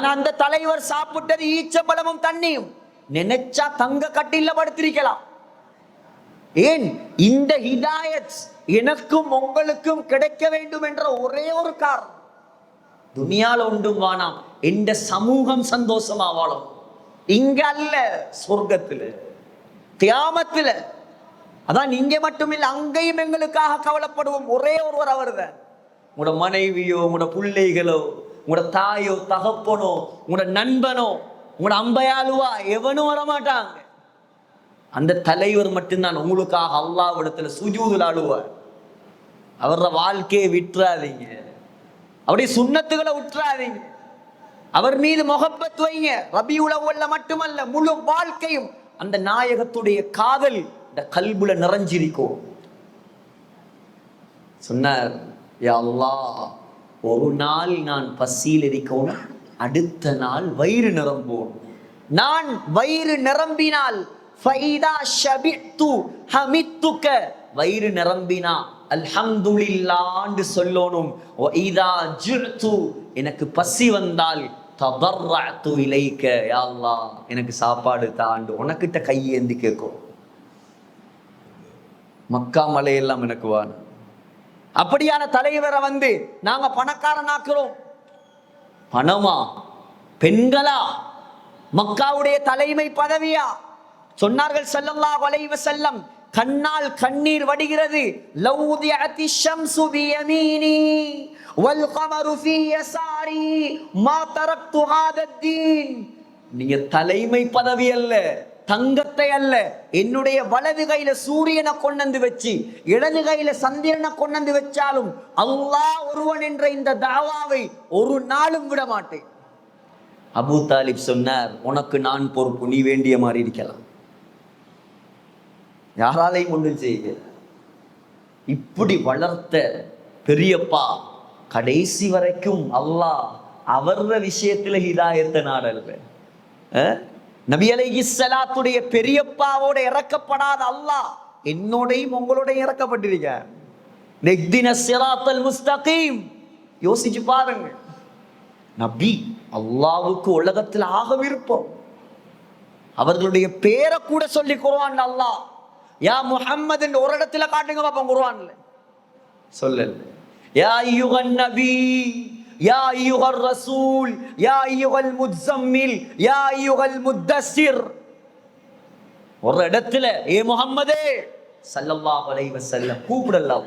ஆனா அந்த தலைவர் சாப்பிட்டது ஈச்சம்பழமும் தண்ணியும். நினைச்சா தங்க கட்டில படுத்திருக்கலாம். ஏன்? இந்த ஹிதாயத் எனக்கும் உங்களுக்கும் கிடைக்க வேண்டும் என்ற ஒரே ஒரு காரணம். துனியால ஒன்றும் வானாம் எந்த சமூகம் சந்தோஷமா வாழும் இங்க அல்ல சொர்க்கத்துல. தியாமத்துல அதான் இங்க மட்டுமில்லை அங்கேயும் எங்களுக்காக கவலைப்படுவோம். ஒரே ஒருவர் அவர்தான். உங்களோட மனைவியோ உங்களோட பிள்ளைகளோ உங்களோட தாயோ தகப்பனோ உங்களோட நண்பனோ உங்களோட அம்பையாளுவா எவனும் வரமாட்டாங்க. அந்த தலைவர் மட்டும்தான் உங்களுக்காக அல்லாவிடத்துல சுஜூதில் ஆடுவார் அவர வாழ்க்கையை விட்டுறாதீங்க. அவருடைய சுண்ணத்துகளை விட்டுறாதீங்க அவர் மீது முகப்பத் வைங்க. ரபி உலவுல மட்டுமல்ல முழு வாழ்க்கையும் அந்த நாயகத்துடைய காதல் இந்த கல்புல நிறைஞ்சிருக்கும். சொன்னார் யா அல்லாஹ் ஒரு நாள் நான் பசியில் இருக்கணும் அடுத்த நாள் வயிறு நிரம்பும் நான் வயிறு நிரம்பினால் ஃபைதா ஷபித்து ஹமித்துக்க வயிறு நிரம்பினா அல்ஹம்துலில்லான்னு சொல்லணும். ஒய்தா ஜுஅத்து எனக்கு பசி வந்தால் தபர்ராத்து இலைக்க யா எனக்கு சாப்பாடு தாண்டு. உனக்கிட்ட கையேந்தி கேட்கும். மக்கா மலையெல்லாம் எனக்கு வாணும் அப்படியான தலைவரை வந்து நாங்க பணக்காரனாக்குறோம். பணமா? பெண்களா? மக்காவுடைய தலைமை பதவியா? சொன்னார்கள் செல்லல்லா அலைஹி செல்லம் கண்ணால் கண்ணீர் வடிகிறது. லௌதியதி ஷம்சு பியமீனி வல் கமரு ஃபீ யசாரி மா தரக்து நீங்க தலைமை பதவி அல்ல. தங்கத்தை அல்ல என்னுடைய வலது கையில சூரியனை கொண்டு வச்சு இடது கையில சந்திரனை கொண்டு வச்சாலும் அல்லாஹ் ஒருவன் என்ற இந்த தாவாவை ஒரு நாளும் விட மாட்டேன். அபூ தாலிப் சொன்னார் உனக்கு நான் பொறுப்பு நீ வேண்டிய மாதிரி இருக்கலாம். யாராலையும் ஒன்றும் செய்ய இப்படி வளர்த்த பெரியப்பா கடைசி வரைக்கும் அல்லாஹ் அவர விஷயத்துல ஹிதாயத்தை நாடல்ல. நபி அலை இஸ்லாத்துடைய பெரியப்பாவோட இறக்கப்படாத அல்லாஹ். என்னோடையும் உங்களோடையும் இறக்கப்பட்டிருக்க. நெக்தின சிராத்தல் முஸ்தகீம். யோசிச்சு பாருங்க நபி அல்லாவுக்கு உலகத்தில் ஆக விருப்பம். அவர்களுடைய பேரை கூட சொல்லி குருவான் அல்லாஹ். யா முஹம்மது ஒரு இடத்துல காட்டுங்க பாப்போம் குர்ஆன்ல. சொல்லல. யா யுகன் நபி. யா ஐயுகர் ரசூல் யா ஐயுகல் முத்சம்மில் யா ஐயுகல் முத்தசிர் ஒரு இடத்துல ஏ முகம்மதே சல்லல்லாஹு அலைஹி வஸல்லம் கூப்பிடலாம்